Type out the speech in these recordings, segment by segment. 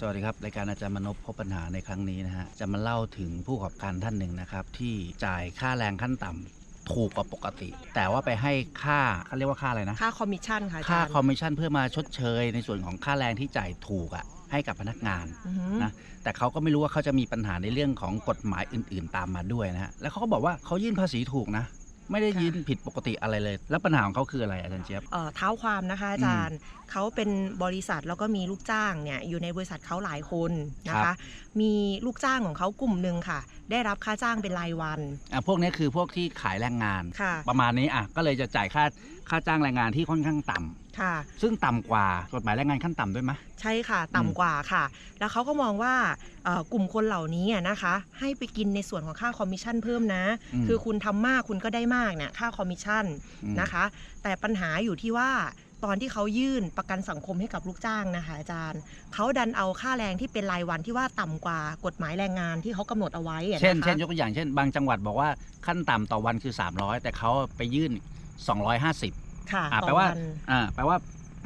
สวัสดีครับรายการอาจารย์มนพพบปัญหาในครั้งนี้นะฮะจะมาเล่าถึงผู้ประกอบการท่านหนึ่งนะครับ ที่จ่ายค่าแรงขั้นต่ำถูกกว่าปกติ แต่ว่าไปให้ค่าเขาเรียกว่าค่าอะไรนะ ค่าคอมมิชชั่นค่ะอาค่าจารย์คอมมิชชั่นเพื่อมาชดเชย ในส่วนของค่าแรงที่จ่ายถูกอะ่ะให้กับพนักงานอือหือนะแต่เขาก็ไม่รู้ว่าเขาจะมีปัญหาในเรื่องของกฎหมายอื่น ๆ ตามมาด้วยนะฮะแล้วเขาก็บอกว่าเขายื่นภาษีถูกนะ ไม่ได้ยื่นผิดปกติอะไรเลย แล้วปัญหาของเขาคืออะไรอาจารย์เจี๊ยบ เอ่อเท้าความนะคะอาจารย์เขาเป็นบริษัทแล้วก็มีลูกจ้างเนี่ยอยู่ในบริษัทเขาหลายคนนะครัคะ บ มีลูกจ้างของเขากลุ่มหนึ่งค่ะ ได้รับค่าจ้างเป็นรายวันอะพวกนี้คือพวกที่ขายแรงงาน ค่ะประมาณนี้อะก็เลยจะจ่ายค่าค่าจ้างแรงงานที่ค่อนข้างต่ำค่ะ ซึ่งต่ำกว่ากฎหมายแรงงานขั้นต่ำด้วยไหมใช่ค่ะต่ำกว่าค่ะ แล้วเขาก็มองว่าเอ่อกลุ่มคนเหล่านี้อะนะคะ ให้ไปกินในส่วนของค่าคอมมิชชั่นเพิ่มนะ อืม คือคุณทำมากคุณก็ได้มากเนี่ยค่าคอมมิชชั่นอืมนะคะ แต่ปัญหาอยู่ที่ว่าตอนที่เขายื่นประกันสังคมให้กับลูกจ้างนะคะอาจารย์ เขาดันเอาค่าแรงที่เป็นรายวันที่ว่าต่ำกว่ากฎหมายแรงงานที่เขากำหนดเอาไว้อะเช่นนะคะเช่นยกตัวอย่างเช่น บางจังหวัดบอกว่าขั้นต่ำต่อวันคือ 300 แต่เขาไปยื่น 250 ค่ะอ่าต่แปลอว่าวันอ่าแปลว่า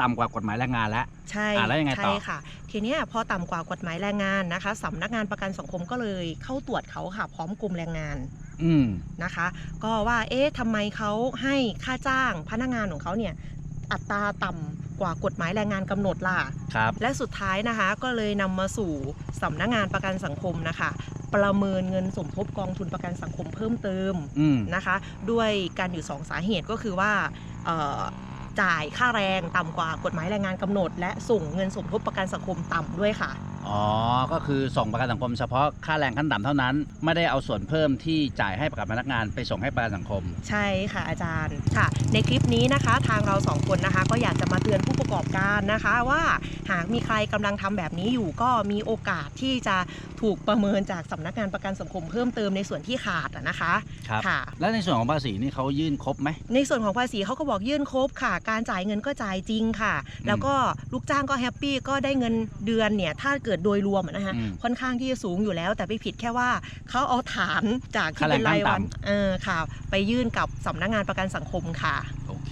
ต่ำกว่ากฎหมายแรงงานแล้วใช่อ่าแล้วยังไงต่อใช่ค่ะ ทีเนี้ยพอต่ำกว่ากฎหมายแรงงานนะคะสำนักงานประกันสังคมก็เลยเข้าตรวจเขาค่ะ พร้อมกลุ่มแรงงานอืม นะคะ ก็ว่าเอ๊ะทำไมเขาให้ค่าจ้างพนักงานของเขาเนี่ยอัตราต่ำกว่ากฎหมายแรงงานกำหนดล่ะครับและสุดท้ายนะคะก็เลยนำมาสู่สำนักงานประกันสังคมนะคะ ประเมินเงินสมทบกองทุนประกันสังคมเพิ่มเติมอืมนะคะ ด้วยการอยู่สองสาเหตุก็คือว่าเอ่อจ่ายค่าแรงต่ำกว่ากฎหมายแรงงานกำหนด และส่งเงินสมทบประกันสังคมต่ำด้วยค่ะ อ๋อ ก็คือส่งประกันสังคมเฉพาะค่าแรงขั้นต่ำเท่านั้น ไม่ได้เอาส่วนเพิ่มที่จ่ายให้ประกันพนักงานไปส่งให้ประกันสังคม ใช่ค่ะอาจารย์ค่ะ ในคลิปนี้นะคะ ทางเราสองคนนะคะ ก็อยากจะมาเตือนผู้ประกอบการนะคะ ว่าหากมีใครกำลังทำแบบนี้อยู่ก็มีโอกาสที่จะถูกประเมินจากสำนักงานประกันสังคมเพิ่มเติมในส่วนที่ขาดอะนะคะครับค่ะ แล้วในส่วนของภาษีนี่เขายื่นครบไหมในส่วนของภาษีเขาก็บอกยื่นครบค่ะ การจ่ายเงินก็จ่ายจริงค่ะ แล้วก็ลูกจ้างก็แฮปปี้ก็ได้เงินเดือนเนี่ยถ้าเกิดโดยรวมอะนะคะอืมค่อนข้างที่จะสูงอยู่แล้ว แต่ไปผิดแค่ว่าเขาเอาฐานจากที่ค่าแรงเป็นรายวันขั้นต่ำเออค่ะ ไปยื่นกับสำนักงานประกันสังคมค่ะ โอเค